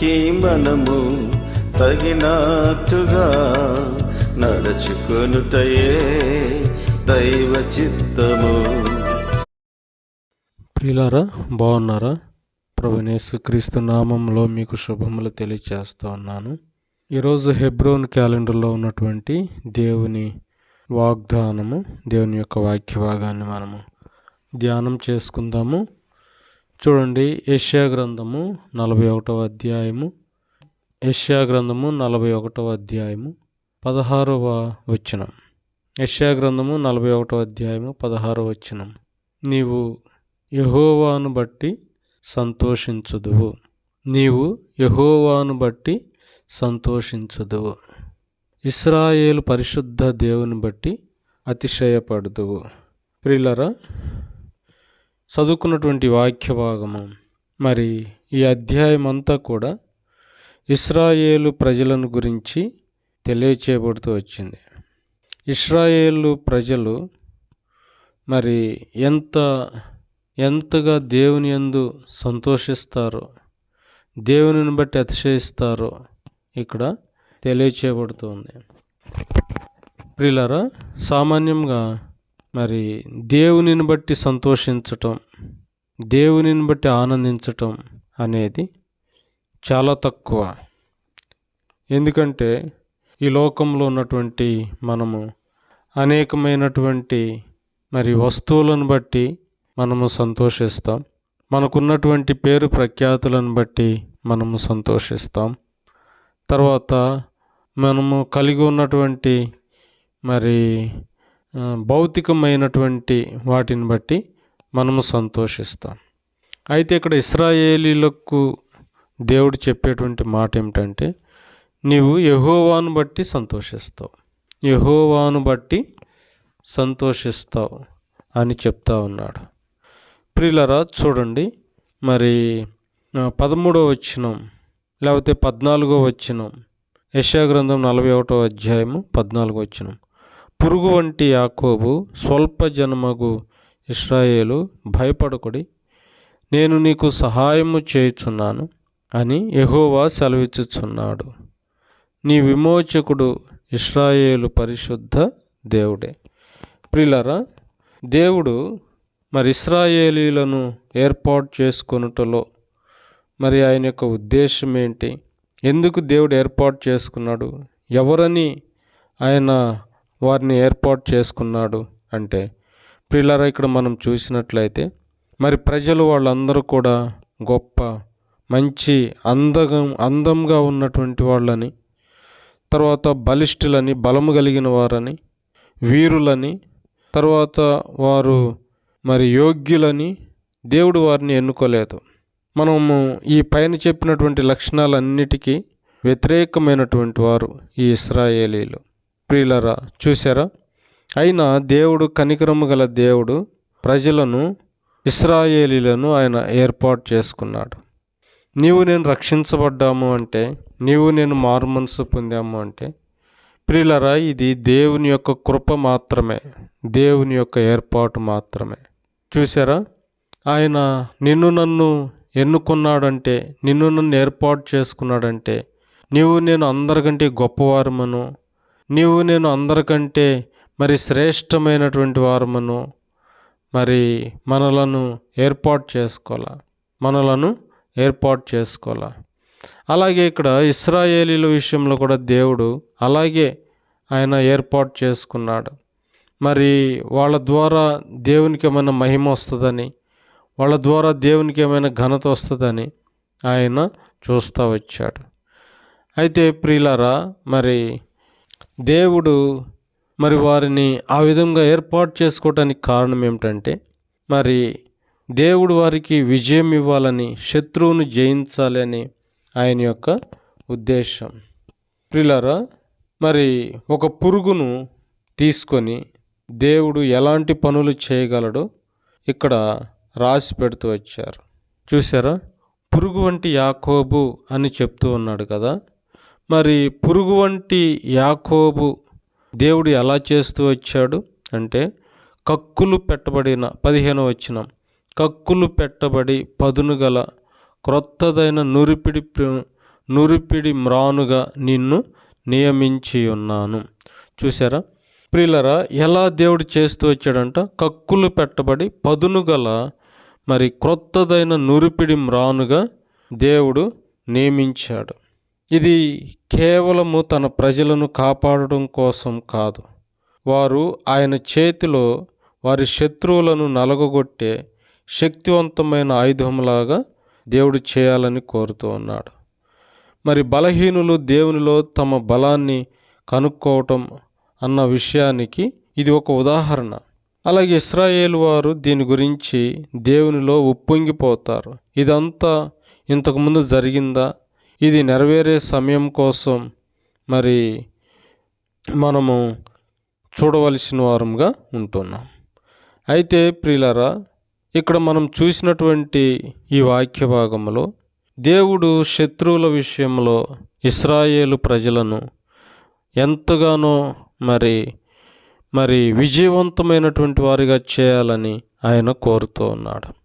దేవునికి మనము తగినట్టుగా నడుచుకొనుటయే దైవ చిత్తము. ప్రియులారా బాగున్నారా? ప్రభునేసు క్రీస్తు నామంలో మీకు శుభములు తెలియచేస్తూ ఉన్నాను. ఈరోజు హెబ్రోన్ క్యాలెండర్లో ఉన్నటువంటి దేవుని వాగ్దానము దేవుని యొక్క వాక్య భాగాన్ని మనము ధ్యానం చేసుకుందాము. చూడండి యష్యా గ్రంథము నలభై ఒకటవ అధ్యాయము. యష్యా గ్రంథము నలభై ఒకటవ అధ్యాయము. పదహారవ వచనం. యష్యా గ్రంథము నలభై ఒకటవ అధ్యాయము పదహారవ వచనం. నీవు యహోవాను బట్టి సంతోషించుదువు. నీవు యహోవాను బట్టి సంతోషించుదువు. ఇస్రాయేలు పరిశుద్ధ దేవుని బట్టి అతిశయపడుదువు. ప్రిల్లరా చదువుకున్నటువంటి వాక్య భాగము మరి ఈ అధ్యాయం అంతా కూడా ఇస్రాయేలు ప్రజలను గురించి తెలియచేయబడుతూ వచ్చింది. ఇస్రాయేలు ప్రజలు మరి ఎంత ఎంతగా దేవుని యందు సంతోషిస్తారో దేవునిని బట్టి అతిశయిస్తారో ఇక్కడ తెలియచేయబడుతుంది ప్రియులారా సామాన్యంగా మరి దేవునిని బట్టి సంతోషించటం దేవునిని బట్టి ఆనందించటం అనేది చాలా తక్కువ. ఎందుకంటే ఈ లోకంలో ఉన్నటువంటి మనము అనేకమైనటువంటి మరి వస్తువులను బట్టి మనము సంతోషిస్తాం. మనకున్నటువంటి పేరు ప్రఖ్యాతులను బట్టి మనము సంతోషిస్తాం. తర్వాత మనము కలిగి ఉన్నటువంటి మరి భౌతికమైనటువంటి వాటిని బట్టి మనము సంతోషిస్తాం. అయితే ఇక్కడ ఇస్రాయేలీలకు దేవుడు చెప్పేటువంటి మాట ఏమిటంటే నీవు యహోవాను బట్టి సంతోషిస్తావు. యహోవాను బట్టి సంతోషిస్తావు అని చెప్తా ఉన్నాడు. ప్రియులరా చూడండి మరి పదమూడవ వచ్చినం లేకపోతే పద్నాలుగో వచ్చినం యశాగ్రంథం నలభై ఒకటో అధ్యాయము పద్నాలుగో వచ్చినం పురుగు వంటి యాకోబు స్వల్ప జన్మగు ఇస్రాయేలు భయపడకుడి నేను నీకు సహాయము చేయుచున్నాను అని యహోవా సెలవిచ్చుచున్నాడు. నీ విమోచకుడు ఇస్రాయేలు పరిశుద్ధ దేవుడే. ప్రిలరా దేవుడు మరి ఇస్రాయేలీలను ఏర్పాటు చేసుకొనుటలో మరి ఆయన యొక్క ఉద్దేశం ఏంటి? ఎందుకు దేవుడు ఏర్పాటు చేసుకున్నాడు? ఎవరని ఆయన వారిని ఏర్పాటు చేసుకున్నాడు అంటే ప్రియులారా ఇక్కడ మనం చూసినట్లయితే మరి ప్రజలు వాళ్ళందరూ కూడా గొప్ప మంచి అందగం అందంగా ఉన్నటువంటి వాళ్ళని తర్వాత బలిష్ఠులని బలము కలిగిన వారని వీరులని తర్వాత వారు మరి యోగ్యులని దేవుడు వారిని ఎన్నుకోలేదు. మనము ఈ పైన చెప్పినటువంటి లక్షణాలన్నిటికీ వ్యతిరేకమైనటువంటి వారు ఈ ఇస్రాయేలీలు. ప్రియులరా చూసారా అయినా దేవుడు కనికరము గల దేవుడు ప్రజలను ఇస్రాయేలీలను ఆయన ఏర్పాటు చేసుకున్నాడు. నీవు నేను రక్షించబడ్డాము అంటే నీవు నేను మారుమనసు పొందాము అంటే ప్రియులరా ఇది దేవుని యొక్క కృప మాత్రమే దేవుని యొక్క ఏర్పాటు మాత్రమే. చూసారా ఆయన నిన్ను నన్ను ఎన్నుకున్నాడంటే నిన్ను నన్ను ఏర్పాటు చేసుకున్నాడంటే నీవు నేను అందరికంటే గొప్పవారమను నీవు నేను అందరికంటే మరి శ్రేష్టమైనటువంటి వారమును మరి మనలను ఏర్పాటు చేసుకోవాలా. మనలను ఏర్పాటు చేసుకోవాలా. అలాగే ఇక్కడ ఇస్రాయేలీల విషయంలో కూడా దేవుడు అలాగే ఆయన ఏర్పాటు చేసుకున్నాడు. మరి వాళ్ళ ద్వారా దేవునికి ఏమైనా మహిమ వస్తుందని వాళ్ళ ద్వారా దేవునికి ఏమైనా ఘనత వస్తుందని ఆయన చూస్తూ వచ్చాడు. అయితే ప్రియులారా మరి దేవుడు మరి వారిని ఆ విధంగా ఏర్పాటు చేసుకోవటానికి కారణం ఏమిటంటే మరి దేవుడు వారికి విజయం ఇవ్వాలని శత్రువును జయించాలి అని ఆయన యొక్క ఉద్దేశం. ప్రిలరా మరి ఒక పురుగును తీసుకొని దేవుడు ఎలాంటి పనులు చేయగలడో ఇక్కడ రాసి పెడుతూ వచ్చారు. చూసారా పురుగు వంటి యాకోబు అని చెప్తూ ఉన్నాడు కదా మరి పురుగు వంటి యాకోబు దేవుడు ఎలా చేస్తూ వచ్చాడు అంటే కక్కులు పెట్టబడిన పదిహేను వచ్చిన కక్కులు పెట్టబడి పదును గల క్రొత్తదైన నురిపిడి నురిపిడి మ్రానుగా నిన్ను నియమించి ఉన్నాను చూసారా ప్రియులరా ఎలా దేవుడు చేస్తూ వచ్చాడంట? కక్కులు పెట్టబడి పదును గల మరి క్రొత్తదైన నురిపిడి మ్రానుగా దేవుడు నియమించాడు. ఇది కేవలము తన ప్రజలను కాపాడడం కోసం కాదు. వారు ఆయన చేతిలో వారి శత్రువులను నలగొట్టే శక్తివంతమైన ఆయుధంలాగా దేవుడు చేయాలని కోరుతూ ఉన్నాడు. మరి బలహీనులు దేవునిలో తమ బలాన్ని కనుక్కోవటం అన్న విషయానికి ఇది ఒక ఉదాహరణ. అలాగే ఇస్రాయేల్ వారు దీని గురించి దేవునిలో ఉప్పొంగిపోతారు. ఇదంతా ఇంతకుముందు జరిగిందా? ఇది నెరవేరే సమయం కోసం మరి మనము చూడవలసిన వారంగా ఉంటున్నాం. అయితే ప్రియులరా ఇక్కడ మనం చూసినటువంటి ఈ వాక్య భాగంలో దేవుడు శత్రువుల విషయంలో ఇస్రాయేలు ప్రజలను ఎంతగానో మరి మరి విజయవంతమైనటువంటి వారిగా చేయాలని ఆయన కోరుతూ ఉన్నాడు.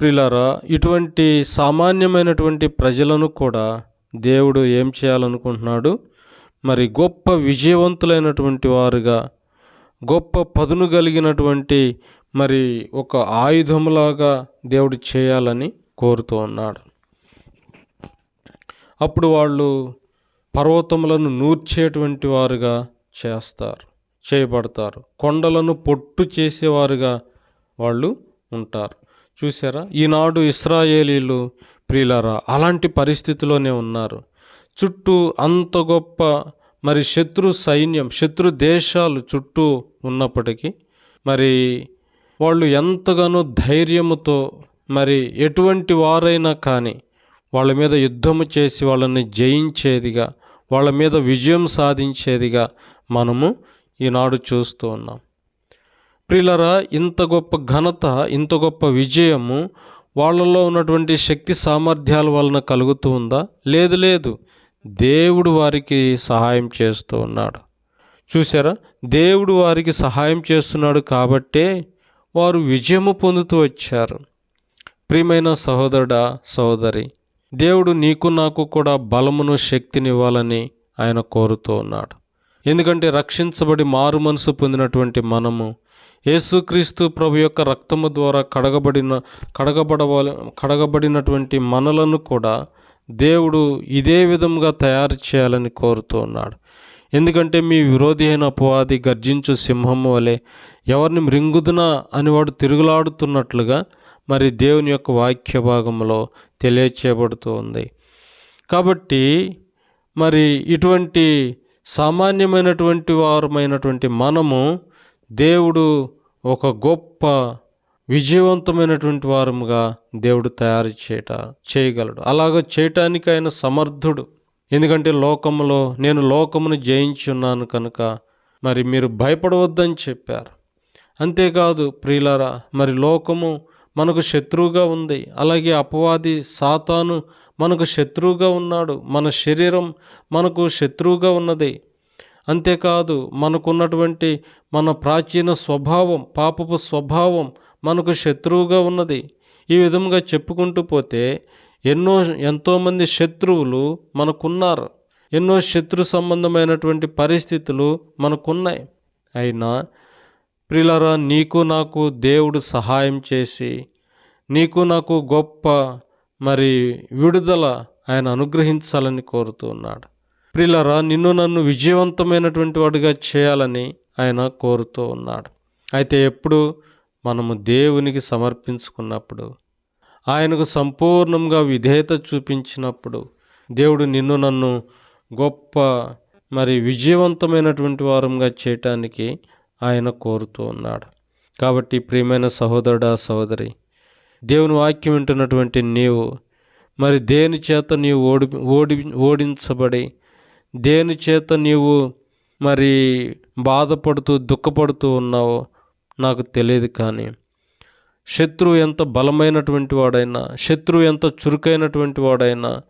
ప్రిలారా ఇటువంటి సామాన్యమైనటువంటి ప్రజలను కూడా దేవుడు ఏం చేయాలనుకుంటున్నాడు? మరి గొప్ప విజయవంతులైనటువంటి వారుగా గొప్ప పదును కలిగినటువంటి మరి ఒక ఆయుధంలాగా దేవుడు చేయాలని కోరుతూ ఉన్నాడు. అప్పుడు వాళ్ళు పర్వతములను నూర్చేటువంటి వారుగా చేస్తారు చేయబడతారు. కొండలను పొట్టు చేసేవారుగా వాళ్ళు ఉంటారు. చూసారా ఈనాడు ఇస్రాయేలీలు ప్రియులారా అలాంటి పరిస్థితిలోనే ఉన్నారు. చుట్టూ అంత గొప్ప మరి శత్రు సైన్యం శత్రు దేశాలు చుట్టూ ఉన్నప్పటికీ మరి వాళ్ళు ఎంతగానో ధైర్యముతో మరి ఎటువంటి వారైనా కానీ వాళ్ళ మీద యుద్ధము చేసి వాళ్ళని జయించేదిగా వాళ్ళ మీద విజయం సాధించేదిగా మనము ఈనాడు చూస్తూ ఉన్నాం. ప్రిలరా ఇంత గొప్ప ఘనత ఇంత గొప్ప విజయము వాళ్ళలో ఉన్నటువంటి శక్తి సామర్థ్యాల వలన కలుగుతూ ఉందా? లేదు లేదు. దేవుడు వారికి సహాయం చేస్తూ ఉన్నాడు. చూసారా దేవుడు వారికి సహాయం చేస్తున్నాడు కాబట్టే వారు విజయము పొందుతూ వచ్చారు. ప్రియమైన సహోదరుడా సహోదరి దేవుడు నీకు నాకు కూడా బలమును శక్తినివ్వాలని ఆయన కోరుతూ ఉన్నాడు. ఎందుకంటే రక్షించబడి మారు మనసు పొందినటువంటి మనము యేసుక్రీస్తు ప్రభు యొక్క రక్తము ద్వారా కడగబడిన కడగబడవల కడగబడినటువంటి మనలను కూడా దేవుడు ఇదే విధముగా తయారు చేయాలని కోరుతూ ఉన్నాడు. ఎందుకంటే మీ విరోధి అయిన అపవాది గర్జించు సింహము వలె ఎవరిని మృంగుదునా అని వాడు తిరుగులాడుతున్నట్లుగా మరి దేవుని యొక్క వాక్య భాగంలో తెలియచేయబడుతూ ఉంది. కాబట్టి మరి ఇటువంటి సామాన్యమైనటువంటి వారమైనటువంటి మనము దేవుడు ఒక గొప్ప విజయవంతమైనటువంటి వారముగా దేవుడు తయారు చేయట చేయగలడు. అలాగ చేయటానికి ఆయన సమర్థుడు. ఎందుకంటే లోకములో నేను లోకమును జయించి ఉన్నాను కనుక మరి మీరు భయపడవద్దని చెప్పారు. అంతేకాదు ప్రియులారా మరి లోకము మనకు శత్రువుగా ఉంది. అలాగే అపవాది సాతాను మనకు శత్రువుగా ఉన్నాడు. మన శరీరం మనకు శత్రువుగా ఉన్నది. అంతేకాదు మనకున్నటువంటి మన ప్రాచీన స్వభావం పాపపు స్వభావం మనకు శత్రువుగా ఉన్నది. ఈ విధంగా చెప్పుకుంటూ పోతే ఎన్నో ఎంతోమంది శత్రువులు మనకున్నారు. ఎన్నో శత్రు సంబంధమైనటువంటి పరిస్థితులు మనకున్నాయి. అయినా ప్రిలరా నీకు నాకు దేవుడు సహాయం చేసి నీకు నాకు గొప్ప మరి విడుదల ఆయన అనుగ్రహించాలని కోరుతున్నాడు ప్రిలరా నిన్ను నన్ను విజయవంతమైనటువంటి వాడిగా చేయాలని ఆయన కోరుతూ ఉన్నాడు. అయితే ఎప్పుడు? మనము దేవునికి సమర్పించుకున్నప్పుడు. ఆయనకు సంపూర్ణంగా విధేయత చూపించినప్పుడు. దేవుడు నిన్ను నన్ను గొప్ప మరి విజయవంతమైనటువంటి వారంగా చేయటానికి ఆయన కోరుతూ ఉన్నాడు. కాబట్టి ప్రియమైన సహోదరుడా సహోదరి దేవుని వాక్యం వింటున్నటువంటి నీవు మరి దేని చేత నీవు ఓడి ఓడి ఓడించబడి దేని చేత నీవు మరి బాధపడుతూ దుఃఖపడుతూ ఉన్నావో నాకు తెలియదు కానీ శత్రువు ఎంత బలమైనటువంటి వాడైనా శత్రువు ఎంత చురుకైనటువంటి వాడైనా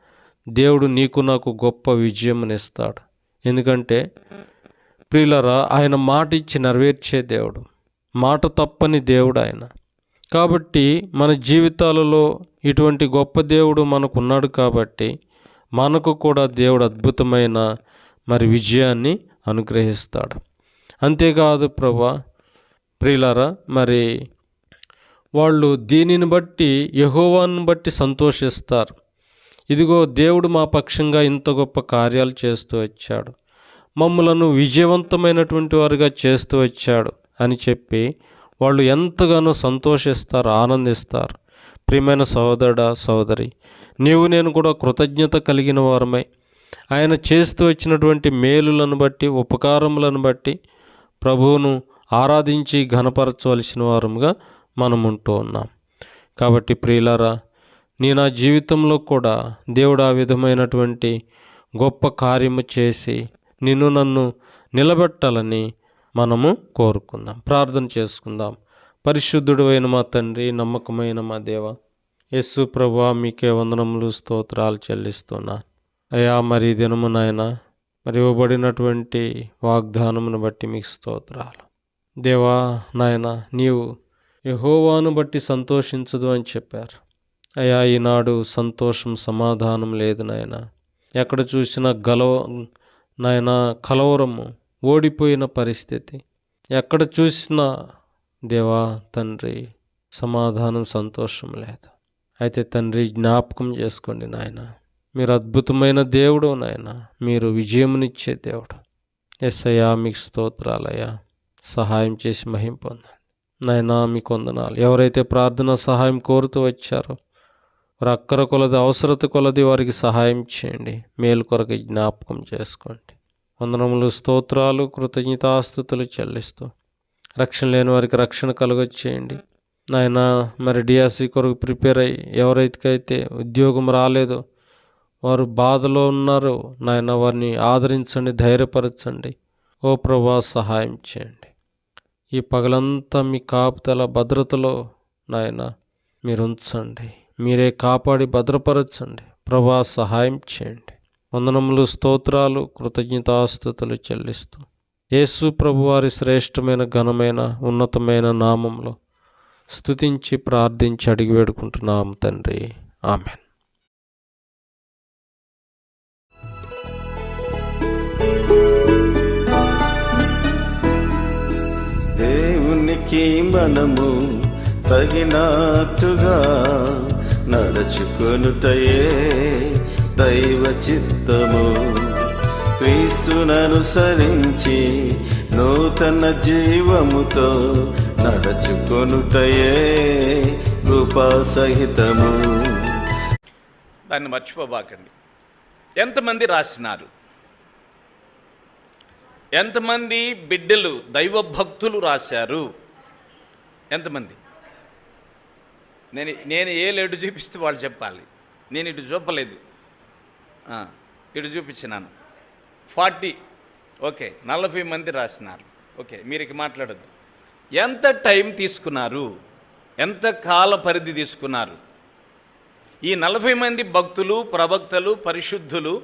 దేవుడు నీకు నాకు గొప్ప విజయమునిస్తాడు. ఎందుకంటే ప్రియులరా ఆయన మాట ఇచ్చి నెరవేర్చే దేవుడు మాట తప్పని దేవుడు ఆయన. కాబట్టి మన జీవితాలలో ఇటువంటి గొప్ప దేవుడు మనకున్నాడు కాబట్టి మనకు కూడా దేవుడు అద్భుతమైన మరి విజయాన్ని అనుగ్రహిస్తాడు. అంతేకాదు ప్రభా ప్రియులారా మరి వాళ్ళు దీనిని బట్టి యహోవాను బట్టి సంతోషిస్తారు. ఇదిగో దేవుడు మా పక్షంగా ఇంత గొప్ప కార్యాలు చేస్తూ వచ్చాడు. మమ్మలను విజయవంతమైనటువంటి వారుగా చేస్తూ వచ్చాడు అని చెప్పి వాళ్ళు ఎంతగానో సంతోషిస్తారు ఆనందిస్తారు. ప్రియమైన సహోదరుడ సహోదరి నీవు నేను కూడా కృతజ్ఞత కలిగిన వారమై ఆయన చేస్తూ వచ్చినటువంటి మేలులను బట్టి ఉపకారములను బట్టి ప్రభువును ఆరాధించి ఘనపరచవలసిన వారముగా మనం ఉంటూ ఉన్నాం. కాబట్టి ప్రియులారా నీ నా జీవితంలో కూడా దేవుడు ఆ విధమైనటువంటి గొప్ప కార్యము చేసి నిన్ను నన్ను నిలబెట్టాలని మనము కోరుకుందాం. ప్రార్థన చేసుకుందాం. పరిశుద్ధుడు అయిన మా తండ్రి నమ్మకమైన మా దేవ యస్సు ప్రభా మీకే వందనములు స్తోత్రాలు చెల్లిస్తున్నా. అయా మరి ఈ దినము మరి ఇవ్వబడినటువంటి వాగ్దానమును బట్టి మీకు స్తోత్రాలు. దేవా నాయన నీవు యహోవాను బట్టి సంతోషించదు అని చెప్పారు. అయా ఈనాడు సంతోషం సమాధానం లేదు నాయన. ఎక్కడ చూసినా గలవ నాయన కలవరము ఓడిపోయిన పరిస్థితి. ఎక్కడ చూసినా దేవా తండ్రి సమాధానం సంతోషం లేదు. అయితే తండ్రి జ్ఞాపకం చేసుకోండి నాయన. మీరు అద్భుతమైన దేవుడు నాయన. మీరు విజయమునిచ్చే దేవుడు. ఎస్ మీకు స్తోత్రాలయ్యా. సహాయం చేసి మహింపొందండి పొందండి. నాయనా మీకు వందనాలు. ఎవరైతే ప్రార్థన సహాయం కోరుతూ వచ్చారో వారి అక్కర కొలది అవసరత కొలది వారికి సహాయం చేయండి. మేలు కొరకు జ్ఞాపకం చేసుకోండి. వందనములు స్తోత్రాలు కృతజ్ఞతాస్థుతులు చెల్లిస్తూ రక్షణ లేని వారికి రక్షణ కలుగొచ్చేయండి నాయన మరి డిఆర్సీ కొరకు ప్రిపేర్ అయ్యి ఎవరైతే ఉద్యోగం రాలేదో వారు బాధలో ఉన్నారో నాయన వారిని ఆదరించండి ధైర్యపరచండి. ఓ ప్రభా సహాయం చేయండి. ఈ పగలంతా మీ కాపుతల భద్రతలో నాయన మీరు ఉంచండి మీరే కాపాడి భద్రపరచండి. ప్రభా సహాయం చేయండి. వందనములు స్తోత్రాలు కృతజ్ఞతాస్థుతులు చెల్లిస్తూ యేసు ప్రభువారి శ్రేష్టమైన ఘనమైన ఉన్నతమైన నామంలో స్తుతించి ప్రార్థించి అడిగి వేడుకుంటున్నాం తండ్రి. ఆమెన్. దేవునికి మనము తగినట్టుగా నడుచుకొనుటయే దైవ చిత్తము. క్రీస్తుననుసరించి నూతన జీవముతో నడుచుకొనుటయే కృపాసహితము. దాన్ని మర్చిపోబాకండి. ఎంతమంది రాసినారు? ఎంతమంది బిడ్డలు దైవ భక్తులు రాశారు? ఎంతమంది? నేను నేను ఏ లేడు చూపిస్తే వాళ్ళు చెప్పాలి. నేను ఇటు చూపలేదు. ఇటు చూపించినాను. ఫార్టీ. ఓకే నలభై మంది రాసినారు. ఓకే మీరు ఇక మాట్లాడద్దు. ఎంత టైం తీసుకున్నారు? ఎంత కాల పరిధి తీసుకున్నారు? ఈ నలభై మంది భక్తులు ప్రవక్తలు పరిశుద్ధులు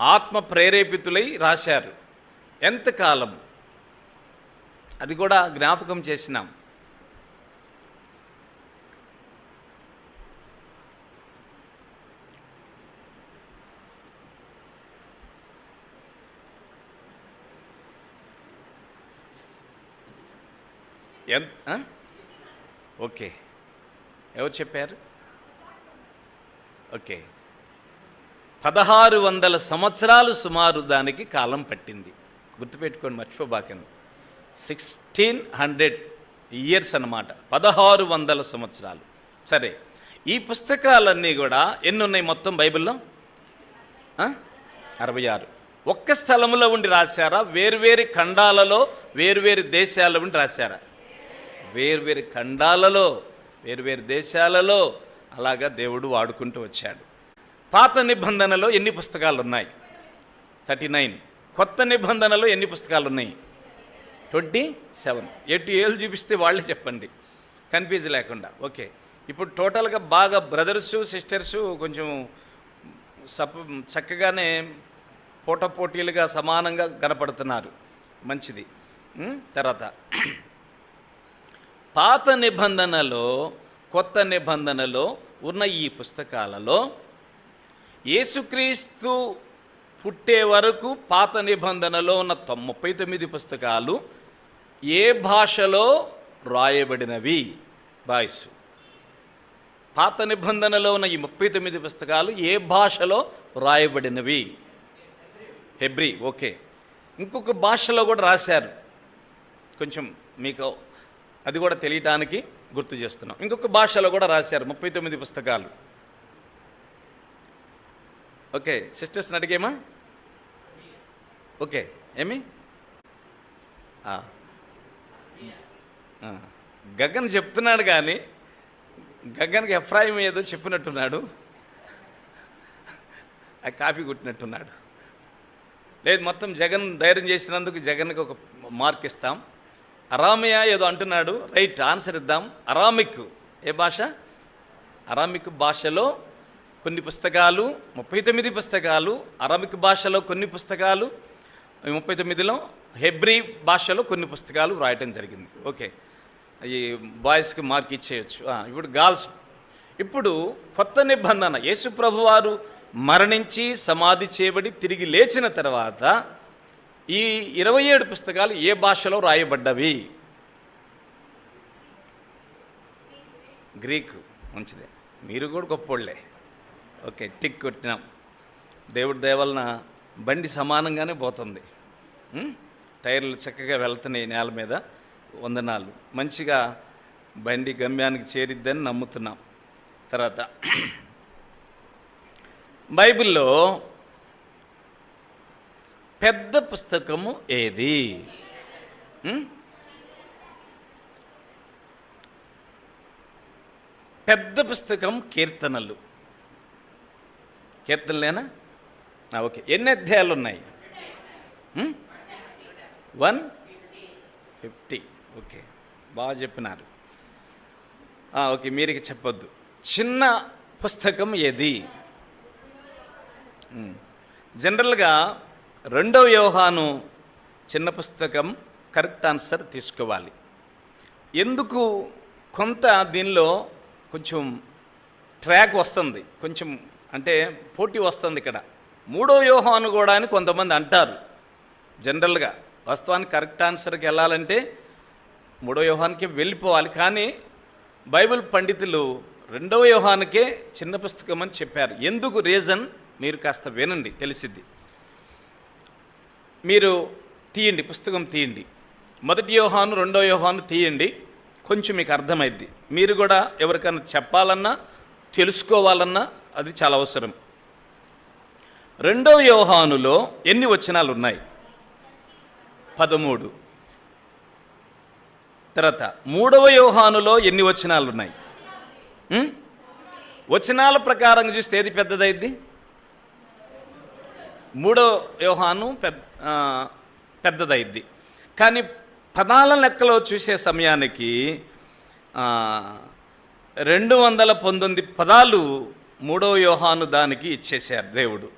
ఆత్మ ప్రేరేపితులై రాశారు. ఎంతకాలం అది కూడా జ్ఞాపకం చేసినాం. ఎంత ఓకే. ఎవరు చెప్పారు? ఓకే. పదహారు వందల సంవత్సరాలు సుమారు దానికి కాలం పట్టింది. గుర్తుపెట్టుకోండి మర్చిపోబాకండి సిక్స్టీన్ హండ్రెడ్ ఇయర్స్ అన్నమాట. పదహారు వందల సంవత్సరాలు. సరే ఈ పుస్తకాలన్నీ కూడా ఎన్ని ఉన్నాయి మొత్తం బైబిల్లో? అరవై ఆరు. ఒక్క స్థలంలో ఉండి రాశారా? వేరువేరు ఖండాలలో వేరువేరు దేశాల్లో ఉండి రాశారా? వేర్వేరు ఖండాలలో వేర్వేరు దేశాలలో అలాగా దేవుడు వాడుకుంటూ వచ్చాడు. పాత నిబంధనలో ఎన్ని పుస్తకాలు ఉన్నాయి థర్టీ నైన్. కొత్త నిబంధనలో ఎన్ని పుస్తకాలు ఉన్నాయి ట్వంటీ సెవెన్. ఎటు ఏళ్ళు చూపిస్తే వాళ్ళే చెప్పండి. కన్ఫ్యూజ్ లేకుండా. ఓకే. ఇప్పుడు టోటల్గా బాగా బ్రదర్సు సిస్టర్స్ కొంచెం సప చక్కగానే పోట పోటీలుగా సమానంగా కనపడుతున్నారు. మంచిది. తర్వాత పాత నిబంధనలో కొత్త నిబంధనలో ఉన్న ఈ పుస్తకాలలో యేసుక్రీస్తు పుట్టే వరకు పాత నిబంధనలో ఉన్న ముప్పై తొమ్మిది పుస్తకాలు ఏ భాషలో రాయబడినవి? బాయ్స్ పాత నిబంధనలో ఉన్న ఈ ముప్పై తొమ్మిది పుస్తకాలు ఏ భాషలో రాయబడినవి? హెబ్రి ఓకే. ఇంకొక భాషలో కూడా రాశారు. కొంచెం మీకు అది కూడా తెలియటానికి గుర్తు చేస్తున్నాం. ఇంకొక భాషలో కూడా రాశారు ముప్పై తొమ్మిది పుస్తకాలు. ఓకే సిస్టర్స్ని అడిగేమా? ఓకే ఏమి? గగన్ చెప్తున్నాడు కానీ గగన్కి ఎఫ్రాయిం ఏదో చెప్పినట్టున్నాడు. ఆ కాపీ కొట్టినట్టున్నాడు. లేదు మొత్తం జగన్ ధైర్యం చేసినందుకు జగన్కి ఒక మార్క్ ఇస్తాం. అరామియ ఏదో అంటున్నాడు. రైట్ ఆన్సర్ ఇద్దాం. అరామిక్ ఏ భాష? అరామిక్ భాషలో కొన్ని పుస్తకాలు ముప్పై తొమ్మిది పుస్తకాలు అరామిక్ భాషలో కొన్ని పుస్తకాలు ముప్పై తొమ్మిదిలో హెబ్రీ భాషలో కొన్ని పుస్తకాలు రాయటం జరిగింది. ఓకే. ఈ బాయ్స్కి మార్క్ ఇచ్చేయచ్చు. ఇప్పుడు గర్ల్స్ ఇప్పుడు కొత్త నిబంధన. యేసు ప్రభువారు మరణించి సమాధి చేయబడి తిరిగి లేచిన తర్వాత ఈ ఇరవై ఏడు పుస్తకాలు ఏ భాషలో రాయబడ్డవి? గ్రీకు. మంచిదే. మీరు కూడా గొప్పోళ్ళే. Okay tick కొట్టినాం. దేవుడి దేవలన బండి సమానంగానే పోతుంది. టైర్లు చక్కగా వెళ్తున్నాయి నేల మీద. వందనాలు. మంచిగా బండి గమ్యానికి చేరిద్దని నమ్ముతున్నాం. తర్వాత బైబిల్లో పెద్ద పుస్తకము ఏది? పెద్ద పుస్తకం కీర్తనలు. కీర్తనలేనా? ఓకే. ఎన్ని అధ్యాయాలు ఉన్నాయి వన్? ఫిఫ్టీ. ఓకే. బాగా చెప్పినారు. ఓకే. మీరికి చెప్పొద్దు. చిన్న పుస్తకం ఏది? జనరల్గా రెండవ యోహాను చిన్న పుస్తకం కరెక్ట్ ఆన్సర్ తీసుకోవాలి. ఎందుకు కొంత దీనిలో కొంచెం ట్రాక్ వస్తుంది కొంచెం అంటే పోటీ వస్తుంది ఇక్కడ. మూడో వ్యూహాను కూడా అని కొంతమంది అంటారు. జనరల్గా వాస్తవానికి కరెక్ట్ ఆన్సర్కి వెళ్ళాలంటే మూడో వ్యూహానికి వెళ్ళిపోవాలి. కానీ బైబిల్ పండితులు రెండవ వ్యూహానికే చిన్న పుస్తకం అని చెప్పారు. ఎందుకు? రీజన్ మీరు కాస్త వినండి తెలిసిద్ది. మీరు తీయండి పుస్తకం తీయండి. మొదటి యోహాను రెండో యోహాను తీయండి. కొంచెం మీకు అర్థమైద్ది. మీరు కూడా ఎవరికైనా చెప్పాలన్నా తెలుసుకోవాలన్నా అది చాలా అవసరం. రెండో యోహానులో ఎన్ని వచనాలు ఉన్నాయి పదమూడు. తర్వాత మూడవ యోహానులో ఎన్ని వచనాలు ఉన్నాయి వచనాల ప్రకారం చూస్తే ఏది పెద్దదైద్ది? మూడో వ్యూహాను పెద్ద పెద్దదైద్ది. కానీ పదాల లెక్కలో చూసే సమయానికి రెండు వందల పంతొమ్మిది పదాలు మూడో వ్యూహాను దానికి ఇచ్చేశారు దేవుడు.